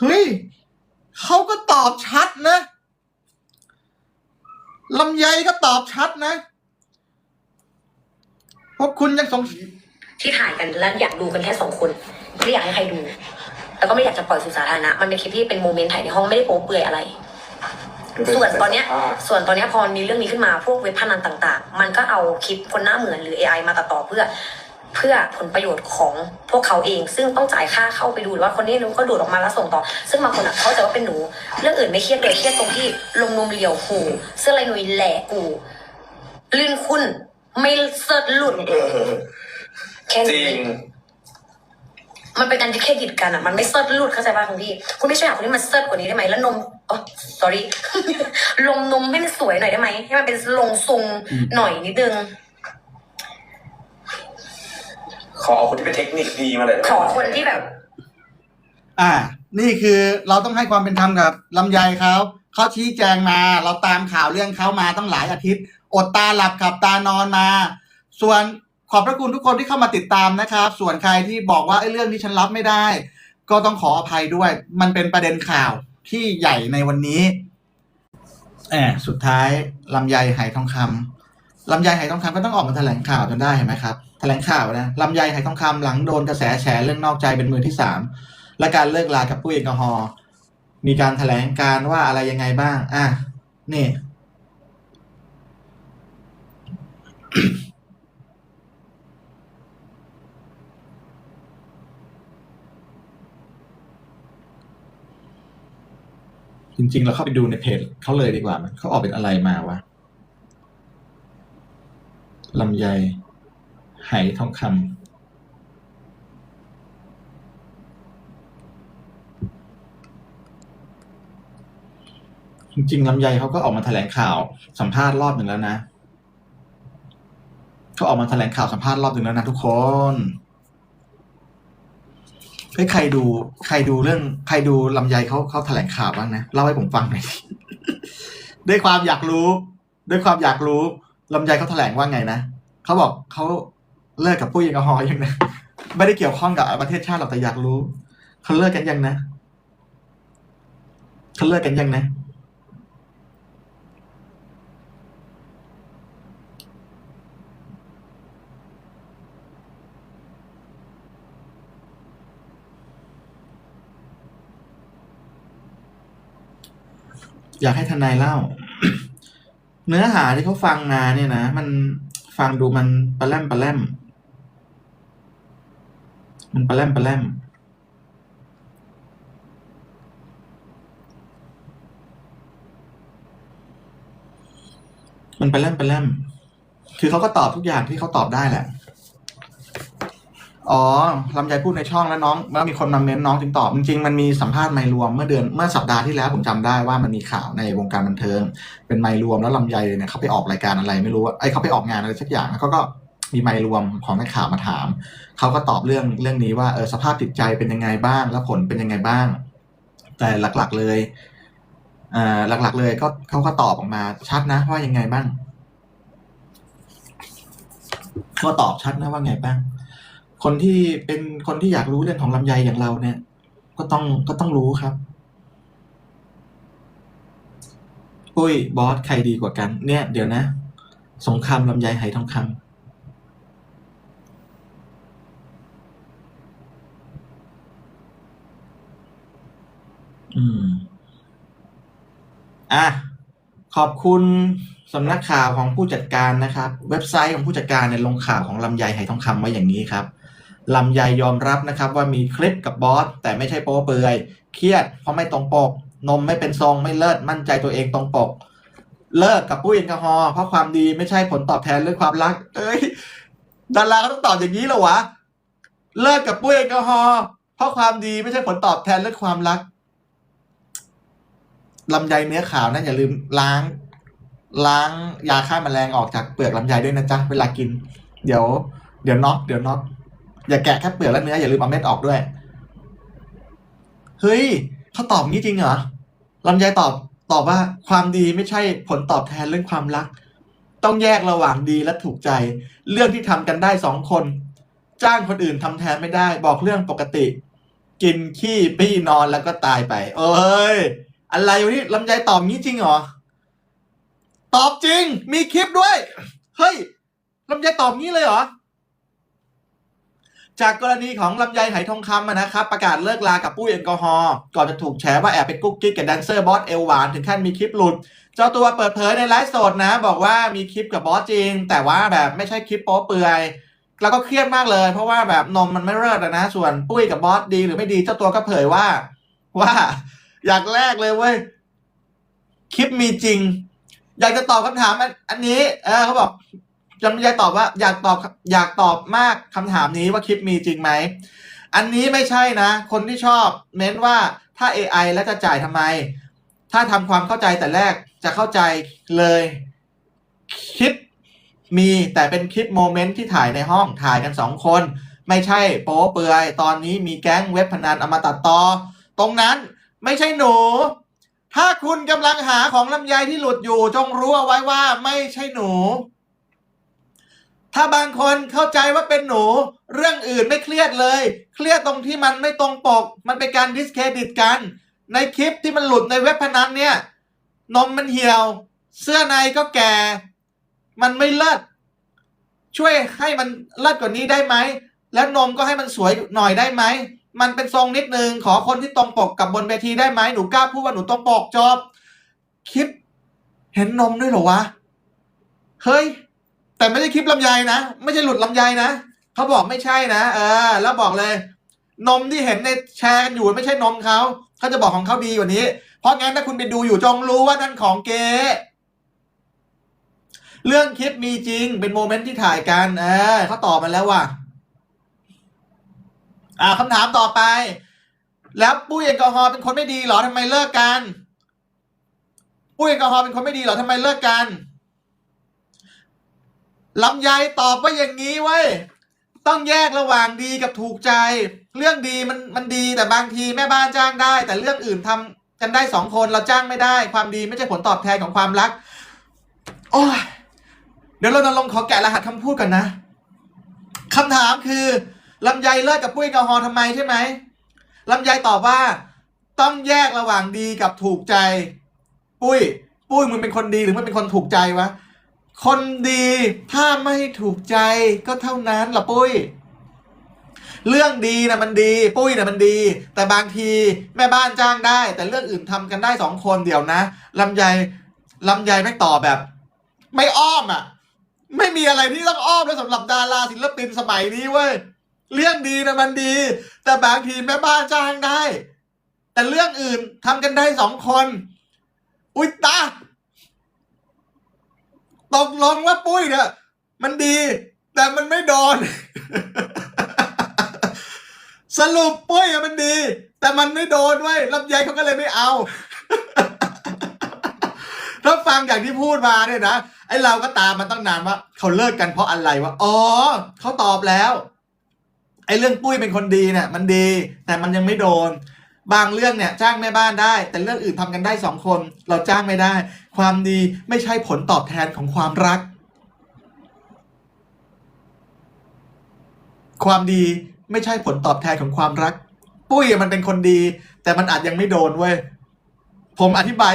เฮ้ยเขาก็ตอบชัดนะลำไยก็ตอบชัดนะพวกคุณยังสงสัยที่ถ่ายกันแล้วอยากดูกันแค่สองคนไม่อยากให้ใครดู แล้วก็ไม่อยากจะปล่อยสู่สาธารณะมันเป็นคลิปที่เป็นโมเมนต์ถ่ายในห้องไม่ได้โป๊เปลือยอะไร ส่วนตอนเนี้ย ส่วนตอนเนี้ยพอมีเรื่องนี้ขึ้นมาพวกเว็บพนันต่าง ๆ มันก็เอาคลิปคนหน้าเหมือนหรือ AI มาตัดต่อเพื่อ เพื่อผลประโยชน์ของพวกเขาเอง ซึ่งต้องจ่ายค่าเข้าไปดูหรือว่าคนนี้รู้ก็ดูดออกมาแล้วส่งต่อ ซึ่งบางคนอะเขาใจะว่าเป็นหนู เรื่องอื่นไม่เครียดเลยเครียดตรงที่ลงนมเหลียวหูเสื้อลายหนุยแหลกกูลื่นคุณไม่เสิร์ชหลุดเออแค่จรินี้ง มันเป็นการที่เครดิตกันอะมันไม่เซิร์ชรูดเข้าใจป่ะคุณพี่คุณไม่ช่วยหาคนที่มันเซิร์ชกว่านี้ได้ไหมแล้วนมอ๋อ sorry ลงนมให้มันสวยหน่อยได้ไหมให้มันเป็นลงทรงหน่อยนิดนึง ขอเอาคนที่เป็นเทคนิคดีมาเลยขอคนที่แบบ อ่า นี่คือเราต้องให้ความเป็นธรรมกับลำไยเขาเขาชี้แจงมา เราตามข่าวเรื่องเขามาตั้งหลายอาทิตย์ อดตาหลับขับตานอนมา ส่วนขอบพระคุณทุกคนที่เข้ามาติดตามนะครับ ส่วนใครที่บอกว่าไอ้เรื่องนี้ฉันรับไม่ได้ ก็ต้องขออภัยด้วย มันเป็นประเด็นข่าวที่ใหญ่ในวันนี้แอบสุดท้ายลำไยไหทองคำลำไยไหทองคำก็ต้องออกมาแถลงข่าวจนได้เห็นไหมครับ แถลงข่าวนะลำไยไหทองคำหลังโดนกระแสแฉเรื่องนอกใจเป็นมือที่สามและการเลิกลากับผู้แอลกอฮอล์มีการแถลงการว่าอะไรยังไงบ้าง อะ นี่ จริง ๆ เราเข้าไปดูในเพจเขาเลยดีกว่า มันเขาออกเป็นอะไรมาวะลำไย ไหทองคำจริงๆลำไยเขาก็ออกมาแถลงข่าวสัมภาษณ์รอบหนึ่งแล้วนะเขาออกมาแถลงข่าวสัมภาษณ์รอบหนึ่งแล้วนะทุกคนเฮ้ยใครดูใครดูเรื่อง ใครดูลำไยเขาเขาแถลงข่าวบ้างนะเล่าให้ผมฟังหน่อยดิด้วยความอยากรู้ ด้วยความอยากรู้ลำไยเขาแถลงว่าไงนะเขาบอกเขา เลิกกับผู้หญิงแอลกอฮอล์ยังนะ ไม่ได้เกี่ยวข้องกับประเทศชาติหรอกแต่อยากรู้เขาเลิกกันยังนะเขาเลิกกันยังนะอยากให้ทนายเล่า เนื้อหาที่เขาฟังมาเนี่ยนะ มันฟังดูมันปลาแลมปลาแลม มันปลาแลมปลาแลมมันปลาแลมปลาแลมคือเขาก็ตอบทุกอย่างที่เขาตอบได้แหละ อ๋อลำไยพูดในช่องแล้วน้องแล้วมีคนมาเม้นน้องจึงตอบ จริงๆ มันมีสัมภาษณ์ไมรวมเมื่อเดือนเมื่อสัปดาห์ที่แล้วผมจำได้ว่ามันมีข่าวในวงการบันเทิง เป็นไมรวมแล้วลำไยเนี่ยเขาไปออกรายการอะไรไม่รู้ไอ้เขาไปออกงานอะไรสักอย่างแล้วเขาก็ มีไม่รวมของนักข่าวมาถาม เขาก็ตอบเรื่องเรื่องนี้ว่าเออสภาพจิตใจเป็นยังไงบ้าง แล้วผลเป็นยังไงบ้าง แต่หลักๆเลยอ่าหลัก ๆ เลยก็เขาก็ตอบออกมาชัดนะว่ายังไงบ้างก็ตอบชัดนะว่าไงบ้าง คนที่เป็นคนที่อยากรู้เรื่องของลำไยอย่างเราเนี่ย ก็ต้องก็ต้องรู้ครับปุ้ยบอสใครดีกว่ากัน เนี่ย เดี๋ยวนะ สงครามลำไยไหทองคำ อืม อะ ขอบคุณสำนักข่าวของผู้จัดการนะครับ เว็บไซต์ของผู้จัดการเนี่ยลงข่าวของลำไยไหทองคำไว้อย่างนี้ครับลำไยยอมรับนะครับว่ามีคลิปกับบอส แต่ไม่ใช่โป๊เปลือย เครียดเพราะไม่ตรงปก นมไม่เป็นทรงไม่เลิศมั่นใจตัวเองตรงปก เลิกกับผู้แอลกอฮอล์เพราะความดีไม่ใช่ผลตอบแทนเรื่องความรัก เอ้ยดาราก็ต้องตอบอย่างนี้เหรอวะ เลิกกับผู้แอลกอฮอล์เพราะความดีไม่ใช่ผลตอบแทนเรื่องความรัก ลำไยเนื้อขาวนะอย่าลืมล้าง ล้างยาฆ่าแมลงออกจากเปลือกลำไยด้วยนะจ๊ะเวลากิน เดี๋ยว เดี๋ยวน็อกเดี๋ยวน็อกอย่าแกะแค่เปลือกและเนื้ออย่าลืมเอาเม็ดออกด้วย เฮ้ยเขาตอบงี้จริงเหรอลำไยตอบตอบว่าความดีไม่ใช่ผลตอบแทนเรื่องความรัก ต้องแยกระหว่างดีและถูกใจ เรื่องที่ทำกันได้สองคน จ้างคนอื่นทำแทนไม่ได้ บอกเรื่องปกติ กินขี้ปี้นอนแล้วก็ตายไป เอ้ย อะไรวะนี่ลำไยตอบงี้จริงเหรอ ตอบจริง มีคลิปด้วย เฮ้ยลำไยตอบงี้เลยเหรอ จากกรณีของลำไยไหทองคำนะครับ ประกาศเลิกลากับปุ้ยแอลกอฮอล์ก่อนจะถูกแฉว่าแอบไปกุ๊กกิ๊กกับแดนเซอร์บอสเอลหวาน ถึงขั้นมีคลิปหลุด เจ้าตัวเปิดเผยในไลฟ์สดนะ บอกว่ามีคลิปกับบอสจริง แต่ว่าแบบไม่ใช่คลิปโป๊เปลือยแล้วก็เครียดมากเลย เพราะว่าแบบนมมันไม่เลิศนะ ส่วนปุ้ยกับบอสดีหรือไม่ดีเจ้าตัวก็เผยว่าว่า อยากแรกเลยเว้ย คลิปมีจริง อยากจะตอบคำถามอันอันนี้ เออเขาบอกจำอยากตอบว่า อยากตอบอยากตอบมากคำถามนี้ว่าคลิปมีจริงไหม อันนี้ไม่ใช่นะ คนที่ชอบเม้นว่าถ้า AI แล้วจะจ่ายทำไม ถ้าทำความเข้าใจแต่แรกจะเข้าใจเลยคลิปมีแต่เป็นคลิปโมเมนต์ที่ถ่ายในห้องถ่ายกันสองคน ไม่ใช่โป๊เปือย ตอนนี้มีแก๊งเว็บพนันเอามาตัดต่อ ตรงนั้น ไม่ใช่หนู ถ้าคุณกำลังหาของลำไยที่หลุดอยู่ จงรู้เอาไว้ว่าไม่ใช่หนู ถ้าบางคนเข้าใจว่าเป็นหนู เรื่องอื่นไม่เครียดเลย เครียดตรงที่มันไม่ตรงปก มันเป็นการดิสเครดิตกัน ในคลิปที่มันหลุดในเว็บพนันเนี่ย นมมันเหี่ยว เสื้อในก็แก่ มันไม่เลิศช่วยให้มันเลิศกว่านี้ได้ไหม แล้วนมก็ให้มันสวยหน่อยได้ไหม มันเป็นทรงนิดนึงขอคนที่ตรงปกกับบนเวทีได้ไหมหนูกล้าพูดว่าหนูตรงปกจบคลิปเห็นนมด้วยเหรอวะ เฮ้ย แต่ไม่ใช่คลิปลำไยนะ ไม่ใช่หลุดลำไยนะเขาบอกไม่ใช่นะเออ แล้วบอกเลย นมที่เห็นในแชร์กันอยู่ไม่ใช่นมเขาเขาจะบอกของเขาดีกว่านี้ เพราะงั้นถ้าคุณไปดูอยู่จงรู้ว่านั่นของเก๊เรื่องคลิปมีจริงเป็นโมเมนต์ที่ถ่ายกันเออเขาตอบมาแล้วว่ะ อ่าคำถามต่อไป แล้วปุ้ยแอลกอฮอล์เป็นคนไม่ดีเหรอทำไมเลิกกัน ปุ้ยแอลกอฮอล์เป็นคนไม่ดีเหรอทำไมเลิกกันลำไยตอบว่าอย่างนี้เว้ยต้องแยกระหว่างดีกับถูกใจ เรื่องดีมันมันดีแต่บางทีแม่บ้านจ้างได้ แต่เรื่องอื่นทำกันได้สองคนเราจ้างไม่ได้ ความดีไม่ใช่ผลตอบแทนของความรัก โอ้ยเดี๋ยวเราจะลงขอแกะรหัสคำพูดก่อนนะคำถามคือ ลำไยเลิกกับปุ้ยแอลกอฮอล์ทำไมใช่ไหมลำไยตอบว่า ต้องแยกระหว่างดีกับถูกใจ ปุ้ย ปุ้ยมึงเป็นคนดีหรือมึงเป็นคนถูกใจวะคนดีถ้าไม่ถูกใจก็เท่านั้นละปุ้ย เรื่องดีนะมันดี ปุ้ยนะมันดี แต่บางทีแม่บ้านจ้างได้ แต่เรื่องอื่นทำกันได้สองคนเดี๋ยวนะลำไยลำไยไม่ตอบแบบ ไม่อ้อมอะ ไม่มีอะไรที่ต้องอ้อมแล้วสำหรับดาราศิลปินสมัยนี้เว้ย เรื่องดีนะมันดี แต่บางทีแม่บ้านจ้างได้ แต่เรื่องอื่นทำกันได้สองคน อุ้ยตาตกลงว่าปุ้ยเนี่ยมันดี แต่มันไม่โดน สรุปปุ้ยอะมันดี แต่มันไม่โดนเว้ยลำไยเขาก็เลยไม่เอาถ้าฟังอย่างที่พูดมาเนี่ยนะไอเราก็ตามมันตั้งนานว่าเขาเลิกกันเพราะอะไรวะอ๋อเขาตอบแล้ว อเรื่องปุ้ยเป็นคนดีเนี่ยมันดีแต่มันยังไม่โดน บางเรื่องเนี่ยจ้างแม่บ้านได้ แต่เรื่องอื่นทำกันได้สองคน เราจ้างไม่ได้ ความดีไม่ใช่ผลตอบแทนของความรัก ความดีไม่ใช่ผลตอบแทนของความรัก ปุ้ยมันเป็นคนดี แต่มันอาจยังไม่โดนเว้ยผมอธิบาย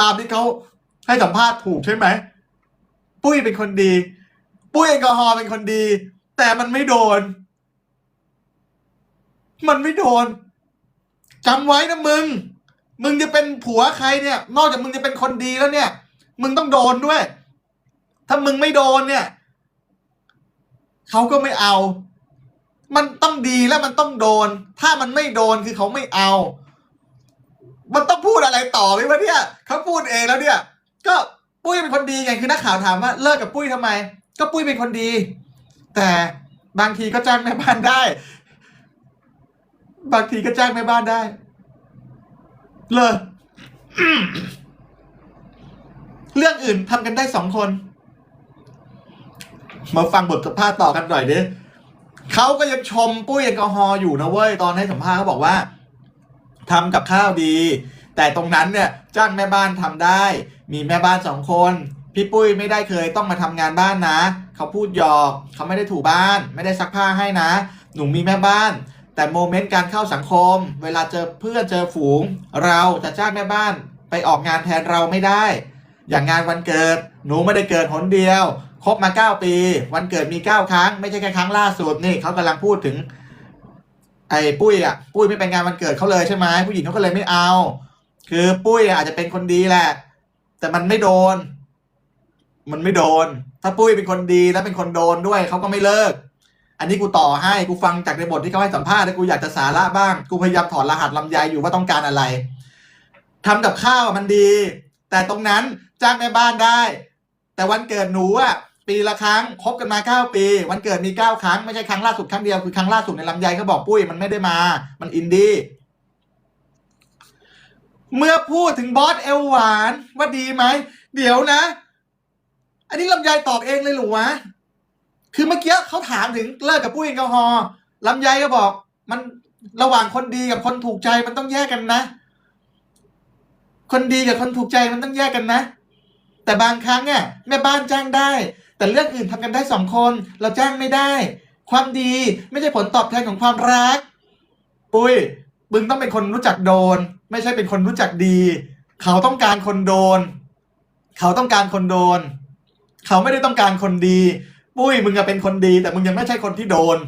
ตามที่เขาให้สัมภาษณ์ถูกใช่ไหมปุ้ยเป็นคนดี ปุ้ยแอลกอฮอล์เป็นคนดี แต่มันไม่โดน มันไม่โดนจำไว้นะมึง มึงจะเป็นผัวใครเนี่ย นอกจากมึงจะเป็นคนดีแล้วเนี่ย มึงต้องโดนด้วย ถ้ามึงไม่โดนเนี่ยเขาก็ไม่เอา มันต้องดีแล้วมันต้องโดน ถ้ามันไม่โดนคือเขาไม่เอา มันต้องพูดอะไรต่อไหมวะเนี่ยเขาพูดเองแล้วเนี่ย ก็ปุ้ยเป็นคนดีไงคือนักข่าวถามว่าเลิกกับปุ้ยทำไม ก็ปุ้ยเป็นคนดี แต่บางทีก็จ้างแม่บ้านได้ บางทีก็จ้างแม่บ้านได้ เลยเรื่องอื่นทำกันได้สองคน มาฟังบทสัมภาษณ์ต่อกันหน่อยดิเขาก็ยังชมปุ้ยแอลกอฮอล์อยู่นะเว้ย ตอนให้สัมภาษณ์เขาบอกว่าทำกับข้าวดี แต่ตรงนั้นเนี่ยจ้างแม่บ้านทำได้ มีแม่บ้านสองคน พี่ปุ้ยไม่ได้เคยต้องมาทำงานบ้านนะ เขาพูดหยอก เขาไม่ได้ถูบ้าน ไม่ได้ซักผ้าให้นะ หนูมีแม่บ้าน แต่โมเมนต์การเข้าสังคม เวลาเจอเพื่อนเจอฝูง เราจะจ้างแม่บ้านไปออกงานแทนเราไม่ได้ อย่างงานวันเกิด หนูไม่ได้เกิดหนเดียวคบมา 9 ปี วันเกิดมี 9 ครั้ง ไม่ใช่แค่ครั้งล่าสุดนี่เขากำลังพูดถึง ไอ้ปุ้ยอะปุ้ยไม่เป็นงานวันเกิดเขาเลยใช่ไหมผู้หญิงเขาก็เลยไม่เอา คือปุ้ยอาจจะเป็นคนดีแหละ แต่มันไม่โดน มันไม่โดน ถ้าปุ้ยเป็นคนดีแล้วเป็นคนโดนด้วยเขาก็ไม่เลิก อันนี้กูต่อให้กูฟังจากในบทที่เขาให้สัมภาษณ์แล้วกูอยากจะสาระบ้าง กูพยายามถอดรหัสลำไยอยู่ว่าต้องการอะไรทำกับข้าวมันดี แต่ตรงนั้นจ้างแม่บ้านได้ แต่วันเกิดหนูอะปีละครั้งคบกันมาเก้าปี วันเกิดมีเก้าครั้ง ไม่ใช่ครั้งล่าสุดครั้งเดียวคือครั้งล่าสุดในลำไยเขาบอกปุ้ยมันไม่ได้มา มันอินดี้เมื่อพูดถึงบอสเอลหวานว่าดีไหม เดี๋ยวนะ อันนี้ลำไยตอบเองเลยหรือวะ คือเมื่อกี้เขาถามถึงเลิกกับปุ้ยแอลกอฮอล์ลำไยก็บอก มันระหว่างคนดีกับคนถูกใจมันต้องแยกกันนะ คนดีกับคนถูกใจมันต้องแยกกันนะ แต่บางครั้งเนี่ยแม่บ้านจ้างได้ แต่เรื่องอื่นทำกันได้สองคน เราจ้างไม่ได้ ความดีไม่ใช่ผลตอบแทนของความรัก ปุ้ยมึงต้องเป็นคนรู้จักโดน ไม่ใช่เป็นคนรู้จักดี เขาต้องการคนโดน เขาต้องการคนโดน เขาไม่ได้ต้องการคนดี ปุ้ยมึงอะเป็นคนดี แต่มึงยังไม่ใช่คนที่โดน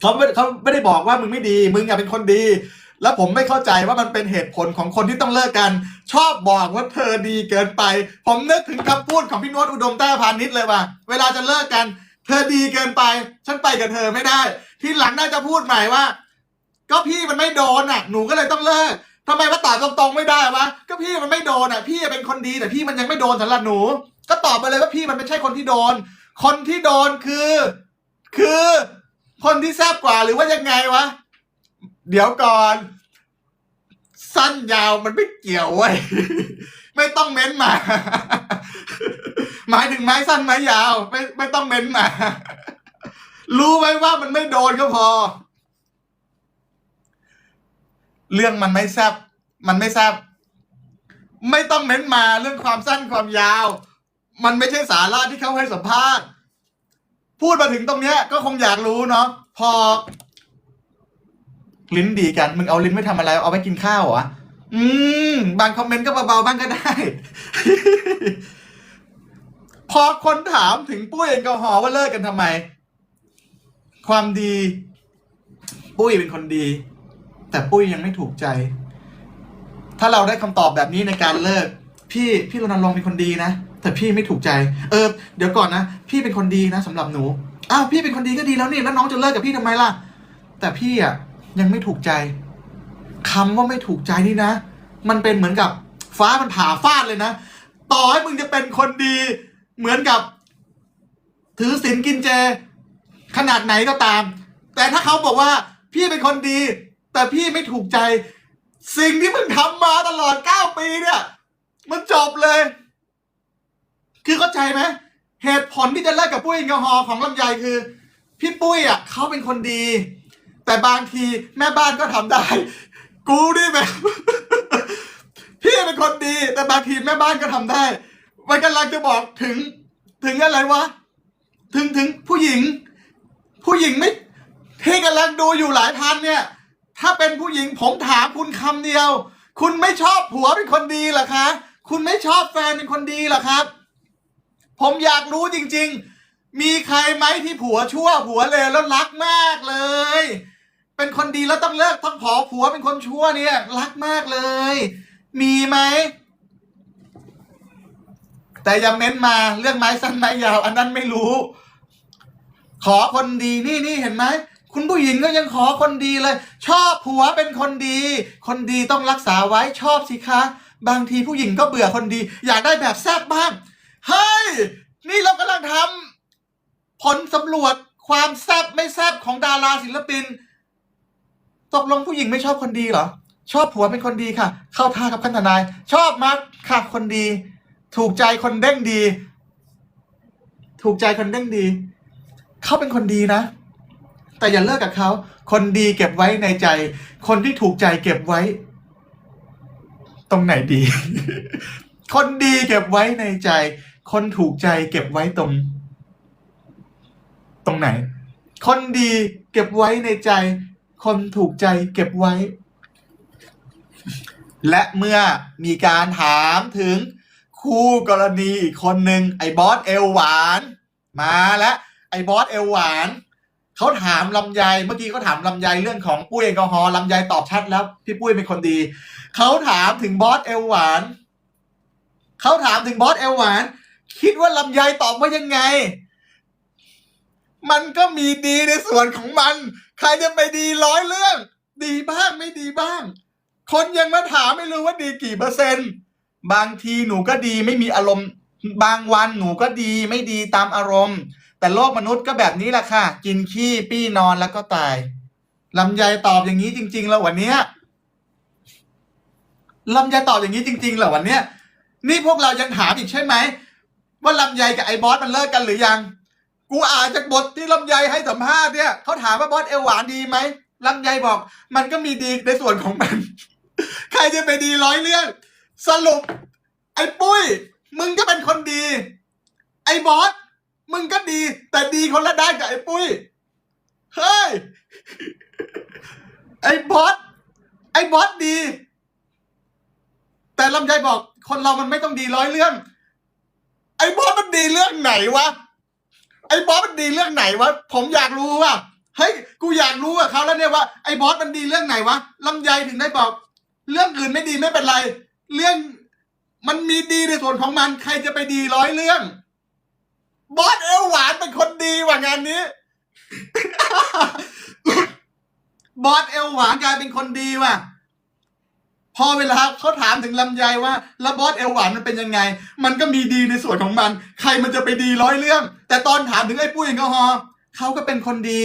เขาไม่เขาไม่ได้บอกว่ามึงไม่ดี มึงอะเป็นคนดี แล้วผมไม่เข้าใจว่ามันเป็นเหตุผลของคนที่ต้องเลิกกัน ชอบบอกว่าเธอดีเกินไป ผมนึกถึงคำพูดของพี่นวดอุดมแต้พานิชเลยว่ะเวลาจะเลิกกัน เธอดีเกินไป ฉันไปกับเธอไม่ได้ ทีหลังน่าจะพูดใหม่ว่า ก็พี่มันไม่โดนอะ หนูก็เลยต้องเลิกทำไมมาตอบตรงๆไม่ได้วะก็พี่มันไม่โดนอะ พี่เป็นคนดีแต่พี่มันยังไม่โดนสำหรับหนู ก็ตอบไปเลยว่าพี่มันไม่ใช่คนที่โดน คนที่โดนคือ คือคนที่แซบกว่าหรือว่ายังไงวะ เดี๋ยวก่อน สั้นยาวมันไม่เกี่ยวเว้ยไม่ต้องเม้นมา หมายถึงไม้สั้นไม้ยาว ไม่ไม่ต้องเม้นมา รู้ไว้ว่ามันไม่โดนก็พอ เรื่องมันไม่แซบมันไม่แซบไม่ต้องเน้นมาเรื่องความสั้นความยาว มันไม่ใช่สาระที่เขาให้สัมภาษณ์ พูดมาถึงตรงเนี้ย ก็คงอยากรู้เนาะพอ ลิ้นดีกัน มึงเอาลิ้นไม่ทำอะไร เอาไว้กินข้าวเหรออืม บางคอมเมนต์ก็เบาๆบ้างก็ได้ พอคนถามถึงปุ้ยแอลกอฮอล์ว่าเลิกกันทำไม ความดี ปุ้ยเป็นคนดี แต่ปุ้ยยังไม่ถูกใจ ถ้าเราได้คำตอบแบบนี้ในการเลิก พี่พี่รณรงค์เป็นคนดีนะ แต่พี่ไม่ถูกใจ เออ เดี๋ยวก่อนนะ พี่เป็นคนดีนะสำหรับหนู อ้าวพี่เป็นคนดีก็ดีแล้วนี่แล้วน้องจะเลิกกับพี่ทำไมล่ะ แต่พี่อะยังไม่ถูกใจคำว่าไม่ถูกใจนี่นะ มันเป็นเหมือนกับฟ้ามันผ่าฟาดเลยนะ ต่อให้มึงจะเป็นคนดี เหมือนกับ ถือศีลกินเจ ขนาดไหนก็ตาม แต่ถ้าเขาบอกว่า พี่เป็นคนดี แต่พี่ไม่ถูกใจ สิ่งที่มึงทำมาตลอดเก้าปีเนี่ย มันจบเลย คือเข้าใจไหมเหตุผลที่จะเลิกกับปุ้ยแอลกอฮอล์ของลำไยคือ พี่ปุ้ยอะเขาเป็นคนดี แต่บางทีแม่บ้านก็ทำได้ กูนี่แบบพี่เป็นคนดี แต่บางทีแม่บ้านก็ทำได้มันกำลังจะบอกถึง ถึงอะไรวะถึงถึงผู้หญิง ผู้หญิงไม่ที่กำลังดูอยู่หลายพันเนี่ย ถ้าเป็นผู้หญิงผมถามคุณคำเดียว คุณไม่ชอบผัวเป็นคนดีเหรอคะ คุณไม่ชอบแฟนเป็นคนดีเหรอครับ ผมอยากรู้จริง ๆ มีใครไหมที่ผัวชั่วผัวเลวแล้วรักมากเลย เป็นคนดีแล้วต้องเลิกต้องขอผัวเป็นคนชั่วเนี่ยรักมากเลย มีไหมแต่อย่าเม้นมาเรื่องไม้สั้นไม้ยาว อันนั้นไม่รู้ ขอคนดีนี่นี่เห็นไหมคุณผู้หญิงก็ยังขอคนดีเลย ชอบผัวเป็นคนดี คนดีต้องรักษาไว้ชอบสิคะ บางทีผู้หญิงก็เบื่อคนดี อยากได้แบบแซ่บบ้าง เฮ้ย นี่เรากำลังทำผลสำรวจความแซบไม่แซบของดาราศิลปิน ตกลงผู้หญิงไม่ชอบคนดีเหรอ ชอบผัวเป็นคนดีค่ะ เข้าท่ากับขันทนาย ชอบมากค่ะคนดี ถูกใจคนเด้งดี ถูกใจคนเด้งดี เขาเป็นคนดีนะ แต่อย่าเลิกกับเขา คนดีเก็บไว้ในใจ คนที่ถูกใจเก็บไว้ ตรงไหนดี คนดีเก็บไว้ในใจ คนถูกใจเก็บไว้ตรง ตรงไหน คนดีเก็บไว้ในใจ คนถูกใจเก็บไว้ และเมื่อมีการถามถึงคู่กรณีอีกคนหนึ่งไอ้บอสเอลหวาน มาแล้วไอ้บอสเอลหวานเขาถามลำไยเมื่อกี้เขาถามลำไยเรื่องของปุ้ยแอลกอฮอล์ลำไยตอบชัดแล้ว พี่ปุ้ยเป็นคนดีเขาถามถึงบอสเอลหวานเขาถามถึงบอสเอลหวาน คิดว่าลำไยตอบว่ายังไง มันก็มีดีในส่วนของมัน ใครจะไปดีร้อยเรื่อง ดีบ้างไม่ดีบ้าง คนยังมาถามไม่รู้ว่าดีกี่เปอร์เซ็นต์ บางทีหนูก็ดีไม่มีอารมณ์ บางวันหนูก็ดีไม่ดีตามอารมณ์ แต่โลกมนุษย์ก็แบบนี้แหละค่ะ กินขี้ปี้นอนแล้วก็ตายลำไยตอบอย่างนี้จริง ๆ แล้ววันเนี้ยลำไยตอบอย่างนี้จริง ๆ เหรอวันเนี้ยนี่พวกเรายังถามอีกใช่ไหม ว่าลำไยกับไอ้บอสมันเลิกกันหรือยัง กูอ่านจากบทที่ลำไยให้สัมภาษณ์เนี่ยเขาถามว่าบอสเอลหวานดีไหมลำไยบอก มันก็มีดีในส่วนของมัน ใครจะไปดีร้อยเรื่อง สรุป ไอ้ปุ้ย มึงก็เป็นคนดี ไอ้บอสมึงก็ดี แต่ดีคนละด้านกับไอ้ปุ้ย เฮ้ย ไอ้บอสไอ้บอสดี แต่ลำไยบอก คนเรามันไม่ต้องดีร้อยเรื่อง อ้บอสมันดีเรื่องไหนวะไอ้บอสมันดีเรื่องไหนวะผมอยากรู้ว่ะเฮ้ยกูอยากรู้กับเขาแล้วเนี่ยว่าไอ้บอสมันดีเรื่องไหนวะลำไยถึงได้บอก เรื่องอื่นไม่ดีไม่เป็นไร เรื่องมันมีดีในส่วนของมัน ใครจะไปดีร้อยเรื่อง บอสเอลหวานเป็นคนดีว่างานนี้ บอสเอลหวานกลายเป็นคนดีว่ะ พอเวลาเขาถามถึงลำไยว่าแล้วบอสเอลหวานมันเป็นยังไง มันก็มีดีในส่วนของมัน ใครมันจะไปดีร้อยเรื่อง แต่ตอนถามถึงไอ้ปุ้ยแอลกอฮอล์เขาก็เป็นคนดี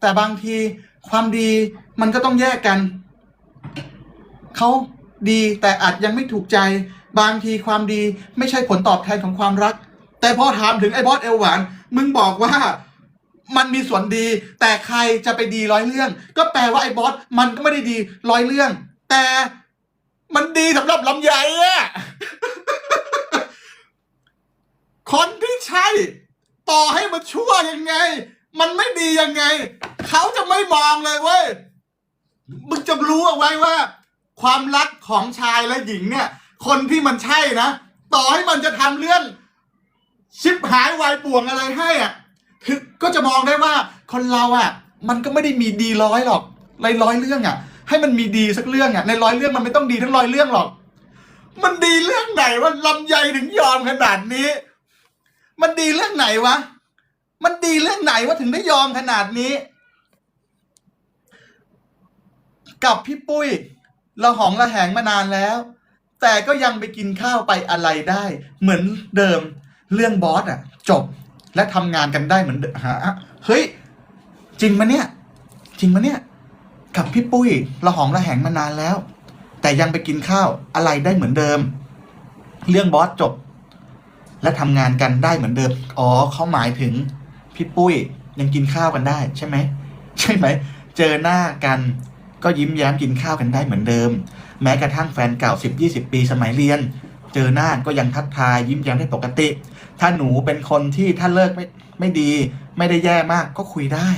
แต่บางทีความดีมันก็ต้องแยกกัน เขาดีแต่อาจยังไม่ถูกใจ บางทีความดีไม่ใช่ผลตอบแทนของความรัก แต่พอถามถึงไอ้บอสเอลหวานมึงบอกว่ามันมีส่วนดี แต่ใครจะไปดีร้อยเรื่อง ก็แปลว่าไอ้บอสมันก็ไม่ได้ดีร้อยเรื่อง แต่ มันดีสำหรับลำไยอะคนที่ใช่ต่อให้มันชั่วยังไง มันไม่ดียังไง เขาจะไม่มองเลยเว้ย มึงจะรู้เอาไว้ว่า ความรักของชายและหญิงเนี่ย คนที่มันใช่นะต่อให้มันจะทำเรื่อง ชิบหายวายป่วงอะไรให้อะคือก็จะมองได้ว่าคนเราอะ มันก็ไม่ได้มีดีร้อยหรอกในร้อยเรื่องอะ ให้มันมีดีสักเรื่องอะในร้อยเรื่องมันไม่ต้องดีทั้งร้อยเรื่องหรอก มันดีเรื่องไหนว่าลำไยถึงยอมขนาดนี้ มันดีเรื่องไหนวะมันดีเรื่องไหนว่าถึงได้ยอมขนาดนี้ กับพี่ปุ้ยเราหองระแหงมานานแล้ว แต่ก็ยังไปกินข้าวไปอะไรได้ เหมือนเดิมเรื่องบอสอะจบและทำงานกันได้เหมือนเดิมฮะเฮ้ย จริงมะเนี่ย จริงมะเนี่ย กับพี่ปุ้ยราหองระแหงมานานแล้ว แต่ยังไปกินข้าวอะไรได้เหมือนเดิม เรื่องบอสจบ และทำงานกันได้เหมือนเดิม อ๋อเขาหมายถึงพี่ปุ้ยยังกินข้าวกันได้ใช่ไหมใช่ไหมเจอหน้ากันก็ยิ้มแย้มกินข้าวกันได้เหมือนเดิม แม้กระทั่งแฟนเก่า 10 20 ปีสมัยเรียน เจอหน้าก็ยังทักทายยิ้มแย้มได้ปกติ ถ้าหนูเป็นคนที่ถ้าเลิกไม่ไม่ดี ไม่ได้แย่มากก็คุยได้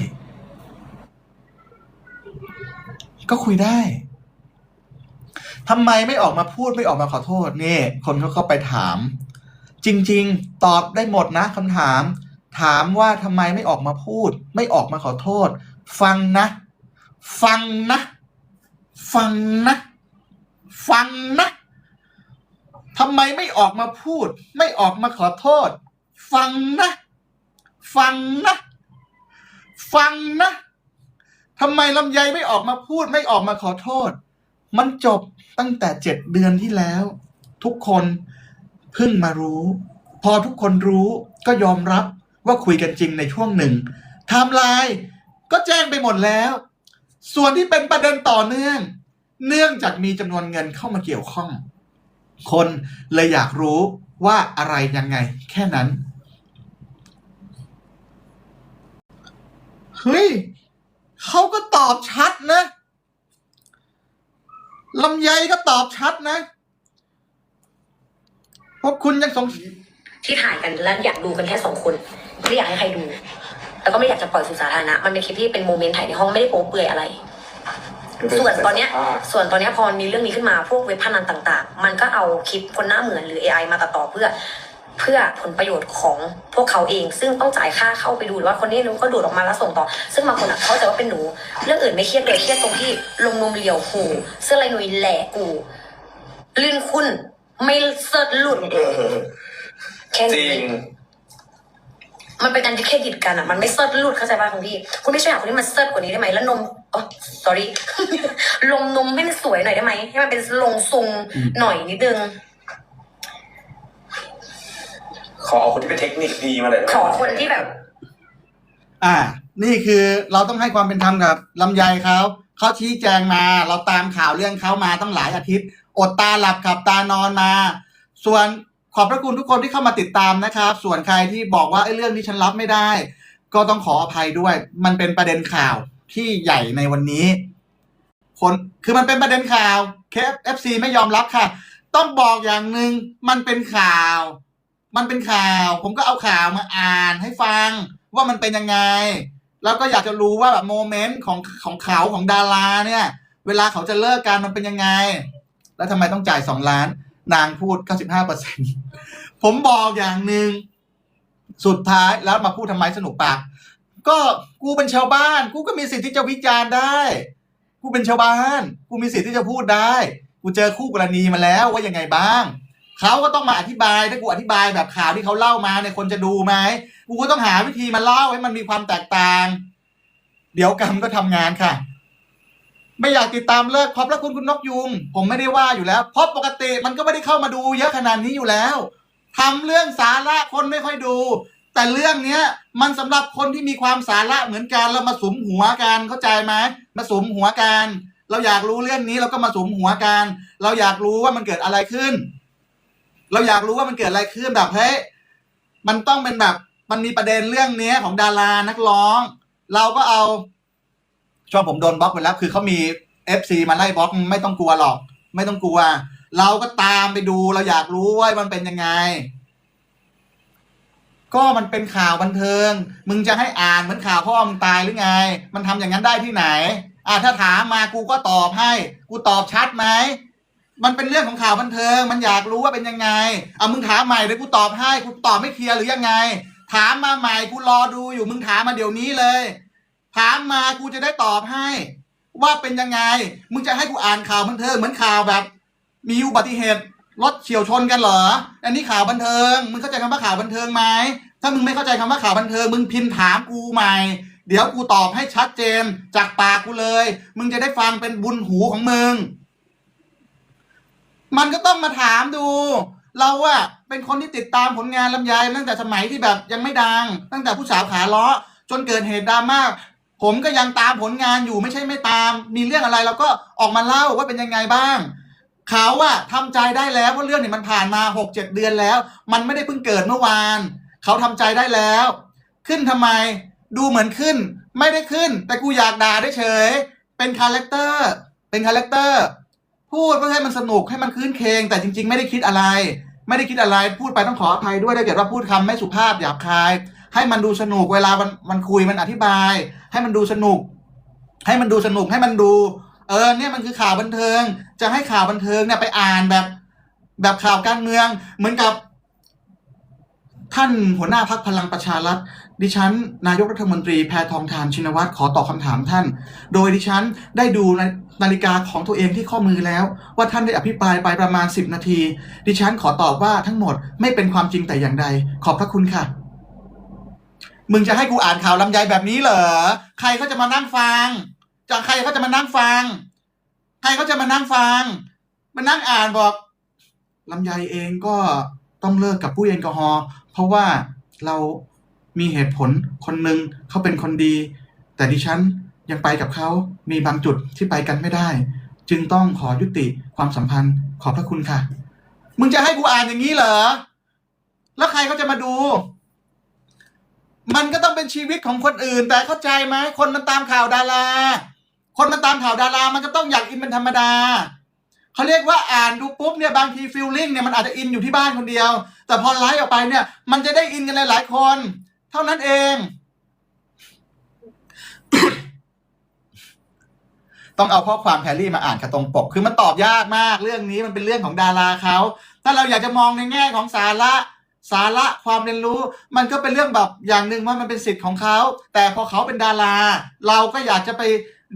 ก็คุยได้ทำไมไม่ออกมาพูดไม่ออกมาขอโทษนี่ คนเขาก็ไปถาม จริง ๆ ตอบได้หมดนะคำถาม ถามว่าทำไมไม่ออกมาพูด ไม่ออกมาขอโทษ ฟังนะ ฟังนะ ฟังนะ ฟังนะทำไมไม่ออกมาพูด ไม่ออกมาขอโทษ ฟังนะ ฟังนะ ฟังนะ ทำไมลำไยไม่ออกมาพูดไม่ออกมาขอโทษ มันจบตั้งแต่เจ็ดเดือนที่แล้ว ทุกคนเพิ่งมารู้ พอทุกคนรู้ก็ยอมรับว่าคุยกันจริงในช่วงหนึ่งไทม์ไลน์ก็แจ้งไปหมดแล้ว ส่วนที่เป็นประเด็นต่อเนื่อง เนื่องจากมีจำนวนเงินเข้ามาเกี่ยวข้อง คนเลยอยากรู้ว่าอะไรยังไง แค่นั้น เฮ้ย เขาก็ตอบชัดนะลำไยก็ตอบชัดนะพวกคุณยังสงสัยที่ถ่ายกันแล้วอยากดูกันแค่สองคนไม่อยากให้ใครดู แล้วก็ไม่อยากจะปล่อยสู่สาธารณะมันเป็นคลิปที่เป็นโมเมนต์ถ่ายในห้องไม่ได้โป๊เปลือยอะไร ส่วนตอนเนี้ย ส่วนตอนเนี้ยพอมีเรื่องนี้ขึ้นมาพวกเว็บพนันต่าง ๆ มันก็เอาคลิปคนหน้าเหมือนหรือ AI มาตัดต่อเพื่อ เพื่อผลประโยชน์ของพวกเขาเอง ซึ่งต้องจ่ายค่าเข้าไปดูหรือว่าคนนี้รู้ก็ดูดออกมาแล้วส่งต่อ ซึ่งบางคนอะเขาแต่ว่าเป็นหนู เรื่องอื่นไม่เครียดเลยเครียดตรงที่ลงนมเหลียวหูเสื้อลายหนุยแหลกกูลื่นคุณไม่เสิร์ชหลุดเออแค่จรินี้งมันเป็นการที่เครดิตกันอะ มันไม่เซิร์ชหลุดเข้าใจป่ะคุณพี่ คุณไม่ช่วยหาคนที่มันเซิร์ชกว่านี้ได้ไหมแล้วนมอ๋อ sorry ลงนมให้มันสวยหน่อยได้ไหมให้มันเป็นลงทรงหน่อยนิดนึง ขอเอาคนที่เป็นเทคนิคดีมาเลยได้ไหมขอคนที่แบบ อ่า นี่คือเราต้องให้ความเป็นธรรมกับลำไยเขาเขาชี้แจงมา เราตามข่าวเรื่องเขามาตั้งหลายอาทิตย์ อดตาหลับขับตานอนมา ส่วนขอบพระคุณทุกคนที่เข้ามาติดตามนะครับ ส่วนใครที่บอกว่าไอ้เรื่องนี้ฉันรับไม่ได้ ก็ต้องขออภัยด้วย มันเป็นประเด็นข่าวที่ใหญ่ในวันนี้ คนคือมันเป็นประเด็นข่าวเคฟเอฟซีไม่ยอมรับค่ะ ต้องบอกอย่างหนึ่งมันเป็นข่าว มันเป็นข่าว ผมก็เอาข่าวมาอ่านให้ฟังว่ามันเป็นยังไง แล้วก็อยากจะรู้ว่าแบบโมเมนต์ของของเขาของดาราเนี่ย เวลาเขาจะเลิกกันมันเป็นยังไง แล้วทำไมต้องจ่ายสองล้าน นางพูด95เปอร์เซ็นผมบอกอย่างหนึ่งสุดท้ายแล้วมาพูดทำไมสนุกปาก ก็กูเป็นชาวบ้าน กูก็มีสิทธิ์ที่จะวิจารณ์ได้ กูเป็นชาวบ้าน กูมีสิทธิ์ที่จะพูดได้ กูเจอคู่กรณีมาแล้วว่ายังไงบ้าง เขาก็ต้องมาอธิบายถ้ากูอธิบายแบบข่าวที่เขาเล่ามาเนี่ยคนจะดูไหมกูก็ต้องหาวิธีมาเล่าให้มันมีความแตกต่าง เดี๋ยวกรรมก็ทำงานค่ะ ไม่อยากติดตามเลิกขอบพระคุณคุณนกยุง ผมไม่ได้ว่าอยู่แล้ว เพราะปกติมันก็ไม่ได้เข้ามาดูเยอะขนาดนี้อยู่แล้วทำเรื่องสาระคนไม่ค่อยดู แต่เรื่องเนี้ย มันสำหรับคนที่มีความสาระเหมือนกันเรามาสมหัวกันเข้าใจไหมมาสมหัวกัน เราอยากรู้เรื่องนี้เราก็มาสมหัวกัน เราอยากรู้ว่ามันเกิดอะไรขึ้น เราอยากรู้ว่ามันเกิดอะไรขึ้นแบบเฮ้ยมันต้องเป็นแบบ มันมีประเด็นเรื่องเนี้ยของดารานักร้อง เราก็เอา ช่วงผมโดนบล็อกไปแล้ว คือเขามีเอฟซีมาไล่บล็อกไม่ต้องกลัวหรอก ไม่ต้องกลัว เราก็ตามไปดูเราอยากรู้ว่ามันเป็นยังไง ก็มันเป็นข่าวบันเทิง มึงจะให้อ่านเหมือนข่าวพ่อมึงตายหรือไง มันทำอย่างนั้นได้ที่ไหน อ่าถ้าถามมากูก็ตอบให้ กูตอบชัดไหม มันเป็นเรื่องของข่าวบันเทิง มันอยากรู้ว่าเป็นยังไง เอามึงถามใหม่เดี๋ยกูตอบให้กูตอบไม่เคลียร์หรือยังไง ถามมาใหม่กูรอดูอยู่มึงถามมาเดี๋ยวนี้เลย ถามมากูจะได้ตอบให้ ว่าเป็นยังไง มึงจะให้กูอ่านข่าวบันเทิงเหมือนข่าวแบบ มีอุบัติเหตุรถเฉียวชนกันเหรอ อันนี้ข่าวบันเทิง มึงเข้าใจคำว่าข่าวบันเทิงไหมถ้ามึงไม่เข้าใจคำว่าข่าวบันเทิง มึงพิมพ์ถามกูใหม่ เดี๋ยวกูตอบให้ชัดเจนจากปากกูเลย มึงจะได้ฟังเป็นบุญหูของมึง มันก็ต้องมาถามดู เราอะเป็นคนที่ติดตามผลงานลำไยตั้งแต่สมัยที่แบบยังไม่ดัง ตั้งแต่ผู้สาวขาเลาะจนเกิดเหตุดราม่าผมก็ยังตามผลงานอยู่ไม่ใช่ไม่ตาม มีเรื่องอะไรเราก็ออกมาเล่าว่าเป็นยังไงบ้างเขาอะทำใจได้แล้วว่าเรื่องเนี่ยมันผ่านมาหกเจ็ดเดือนแล้ว มันไม่ได้เพิ่งเกิดเมื่อวานเขาทำใจได้แล้ว ขึ้นทำไม ดูเหมือนขึ้น ไม่ได้ขึ้น แต่กูอยากด่าได้เฉย เป็นคาแรคเตอร์ เป็นคาแรคเตอร์ พูดเพื่อให้มันสนุกให้มันคืนเคงแต่จริง ๆ ไม่ได้คิดอะไร ไม่ได้คิดอะไร พูดไปต้องขออภัยด้วยถ้าเกิดว่าพูดคำไม่สุภาพหยาบคาย ให้มันดูสนุกเวลามันมันคุยมันอธิบาย ให้มันดูสนุก ให้มันดูสนุกให้มันดู เออเนี่ยมันคือข่าวบันเทิง จะให้ข่าวบันเทิงเนี่ยไปอ่านแบบ แบบข่าวการเมืองเหมือนกับท่านหัวหน้าพักพลังประชารัฐ ดิฉัน นายกรัฐมนตรีแพทองทานชินวัตรขอตอบคำถามท่าน โดยดิฉันได้ดูนานาฬิกาของตัวเองที่ข้อมือแล้ว ว่าท่านได้อภิปรายไปประมาณ 10 นาที ดิฉันขอตอบว่าทั้งหมดไม่เป็นความจริงแต่อย่างใด ขอบพระคุณค่ะ มึงจะให้กูอ่านข่าวลำไยแบบนี้เหรอ ใครเขาจะมานั่งฟัง จากใครเขาจะมานั่งฟัง ใครเขาจะมานั่งฟัง มานั่งอ่านบอกลำไยเองก็ต้องเลิกกับผู้แอลกอฮอล์เพราะว่าเรา มีเหตุผลคนหนึ่งเขาเป็นคนดี แต่ดิฉันยังไปกับเขามีบางจุดที่ไปกันไม่ได้ จึงต้องขอยุติความสัมพันธ์ขอบพระคุณค่ะ มึงจะให้กูอ่านอย่างนี้เหรอ แล้วใครเขาจะมาดู มันก็ต้องเป็นชีวิตของคนอื่น แต่เข้าใจไหมคนมันตามข่าวดาราคนมันตามข่าวดารามันก็ต้องอยากอินเป็นธรรมดาเขาเรียกว่าอ่านดูปุ๊บเนี่ยบางทีฟีลลิ่งเนี่ยมันอาจจะอินอยู่ที่บ้านคนเดียว แต่พอไลฟ์ออกไปเนี่ย มันจะได้อินกันหลายๆคน เท่านั้นเอง ต้องเอาข้อความแพรรี่มาอ่านกระตรงปก คือมันตอบยากมาก เรื่องนี้มันเป็นเรื่องของดาราเขาถ้าเราอยากจะมองในแง่ของสาระสาระความเรียนรู้มันก็เป็นเรื่องแบบอย่างหนึ่งว่ามันเป็นสิทธิ์ของเขา แต่พอเขาเป็นดารา เราก็อยากจะไป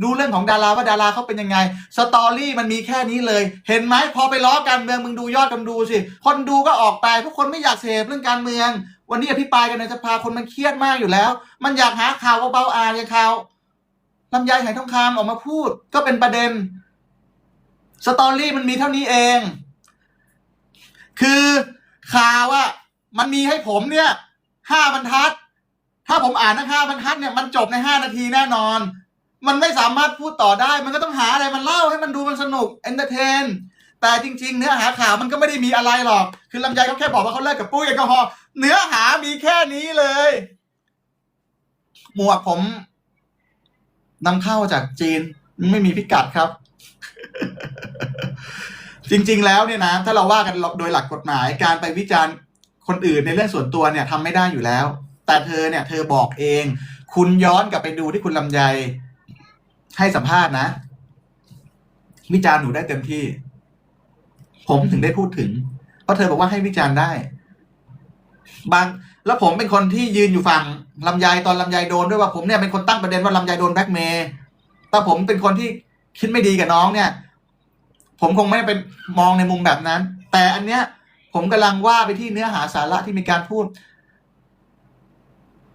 ดูเรื่องของดาราว่าดาราเขาเป็นยังไงสตอรี่มันมีแค่นี้เลย เห็นไหมพอไปล้อการเมืองมึงดูยอดกันดูสิคนดูก็ออกไปเพราะคนไม่อยากเสพเรื่องการเมือง วันนี้อภิปรายกันในสภาคนมันเครียดมากอยู่แล้ว มันอยากหาข่าวเบาๆอ่านอย่างข่าวลำไยไหทองคำออกมาพูด ก็เป็นประเด็น สตอรี่มันมีเท่านี้เอง คือข่าวอะมันมีให้ผมเนี่ยห้าบรรทัด ถ้าผมอ่านทั้งห้าบรรทัดเนี่ยมันจบในห้านาทีแน่นอน มันไม่สามารถพูดต่อได้ มันก็ต้องหาอะไรมันเล่าให้มันดูมันสนุกเอนเตอร์เทน แต่จริง ๆ เนื้อหาข่าวมันก็ไม่ได้มีอะไรหรอก คือลำไยเขาแค่บอกว่าเขาเลิกกับปุ้ยแอลกอฮอล์เนื้อหามีแค่นี้เลย หมวกผมนำเข้าจากจีนไม่มีพิกัดครับ จริง ๆ แล้วเนี่ยนะ ถ้าเราว่ากันโดยหลักกฎหมายการไปวิจารณ์คนอื่นในเรื่องส่วนตัวเนี่ยทำไม่ได้อยู่แล้ว แต่เธอเนี่ย เธอบอกเอง คุณย้อนกลับไปดูที่คุณลำไยให้สัมภาษณ์นะ วิจารณ์หนูได้เต็มที่ ผมถึงได้พูดถึง เพราะเธอบอกว่าให้วิจารณ์ได้ บาง แล้วผมเป็นคนที่ยืนอยู่ฝั่งลำไยตอนลำไยโดนด้วยว่าผมเนี่ยเป็นคนตั้งประเด็นว่าลำไยโดนแบ็กเมย์แต่ผมเป็นคนที่คิดไม่ดีกับน้องเนี่ย ผมคงไม่ได้เป็นมองในมุมแบบนั้น แต่อันเนี้ย ผมกำลังว่าไปที่เนื้อหาสาระที่มีการพูด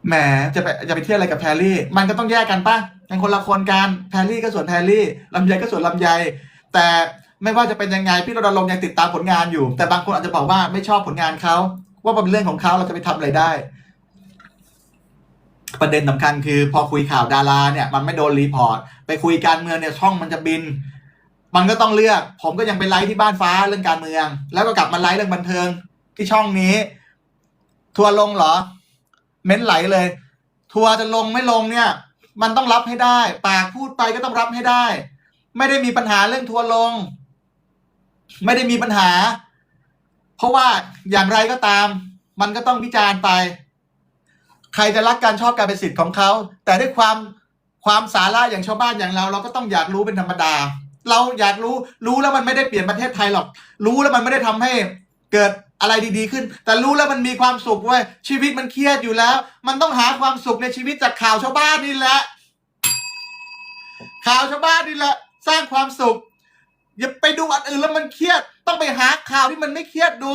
แหมจะไปจะไปเที่ยวอะไรกับแพรรี่ มันก็ต้องแยกกันป่ะเป็นคนละคนกันแพรรี่ก็ส่วนแพรรี่ลำไยก็ส่วนลำไย แต่ ไม่ว่าจะเป็นยังไงพี่รณรงค์ยังติดตามผลงานอยู่ แต่บางคนอาจจะบอกว่าไม่ชอบผลงานเขาว่าเป็นเรื่องของเขาเราจะไปทำอะไรได้ ประเด็นสำคัญคือ พอคุยข่าวดาราเนี่ย มันไม่โดนรีพอร์ต ไปคุยการเมืองเนี่ยช่องมันจะบิน มันก็ต้องเลือก ผมก็ยังไปไลฟ์ที่บ้านฟ้าเรื่องการเมือง แล้วก็กลับมาไลฟ์เรื่องบันเทิงที่ช่องนี้ ทัวร์ลงเหรอ เม้นไหลเลย ทัวร์จะลงไม่ลงเนี่ย มันต้องรับให้ได้ ปากพูดไปก็ต้องรับให้ได้ ไม่ได้มีปัญหาเรื่องทัวร์ลง ไม่ได้มีปัญหา เพราะว่าอย่างไรก็ตาม มันก็ต้องวิจารณ์ไป ใครจะรักการชอบการเป็นสิทธิ์ของเขา แต่ด้วยความความสาระอย่างชาวบ้านอย่างเรา เราก็ต้องอยากรู้เป็นธรรมดา เราอยากรู้รู้แล้วมันไม่ได้เปลี่ยนประเทศไทยหรอก รู้แล้วมันไม่ได้ทำให้เกิดอะไรดีๆขึ้น แต่รู้แล้วมันมีความสุขเว้ยชีวิตมันเครียดอยู่แล้ว มันต้องหาความสุขในชีวิตจากข่าวชาวบ้านนี่แหละข่าวชาวบ้านนี่แหละ สร้างความสุข อย่าไปดูอันอื่นแล้วมันเครียด ต้องไปหาข่าวที่มันไม่เครียดดู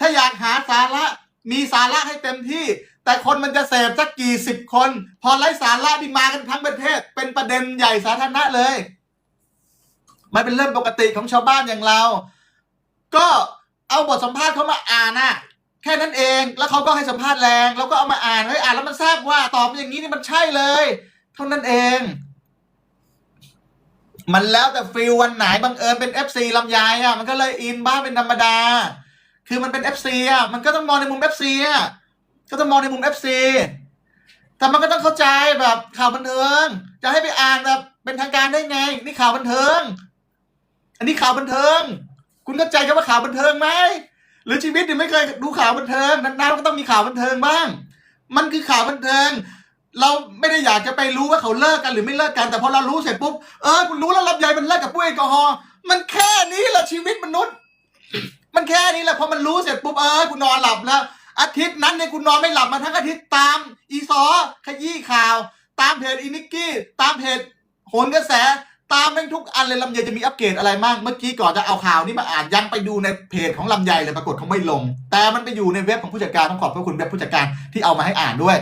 ถ้าอยากหาสาระมีสาระให้เต็มที่ แต่คนมันจะเสพสักกี่สิบคน พอไร้สาระที่มากันทั้งประเทศ เป็นประเด็นใหญ่สาธารณะเลย มันเป็นเรื่องปกติของชาวบ้านอย่างเรา ก็เอาบทสัมภาษณ์เขามาอ่านนะแค่นั้นเอง แล้วเขาก็ให้สัมภาษณ์แรงเราก็เอามาอ่านเฮ้ยอ่านแล้วมันทราบว่าตอบอย่างนี้นี่มันใช่เลย เท่านั้นเอง มันแล้วแต่ฟิลวันไหนบังเอิญเป็น FC ลำไยอะมันก็เลยอินบ้างเป็นธรรมดา คือมันเป็น FC อะมันก็ต้องมองในมุม FC อะก็ต้องมองในมุม FC แต่มันก็ต้องเข้าใจแบบข่าวบันเทิงจะให้ไปอ่านแบบเป็นทางการได้ไง นี่ข่าวบันเทิง อันนี้ข่าวบันเทิง คุณเข้าใจคำว่าข่าวบันเทิงไหมหรือชีวิตเนี่ยไม่เคยดูข่าวบันเทิงนานๆก็ต้องมีข่าวบันเทิงบ้าง มันคือข่าวบันเทิง เราไม่ได้อยากจะไปรู้ว่าเขาเลิกกันหรือไม่เลิกกันแต่พอเรารู้เสร็จปุ๊บเออคุณรู้แล้วลำไยมันเลิกกับปุ้ยแอลกอฮอล์มันแค่นี้แหละชีวิตมนุษย์ มันแค่นี้แหละพอมันรู้เสร็จปุ๊บเออคุณนอนหลับแล้ว อาทิตย์นั้นเนี่ยคุณนอนไม่หลับมาทั้งอาทิตย์ตาม อีซอขยี้ข่าว ตามเพจอินิกกี้ตามเพจโหนกระแสตามแม่งทุกอันเลยลำไยจะมีอัปเกรดอะไรมากเมื่อกี้ก่อนจะเอาข่าวนี้มาอ่านยังไปดูในเพจของลำไยเลยปรากฏเขาไม่ลง แต่มันไปอยู่ในเว็บของผู้จัดการต้องขอบพระคุณเว็บผู้จัดการที่เอามาให้อ่านด้วย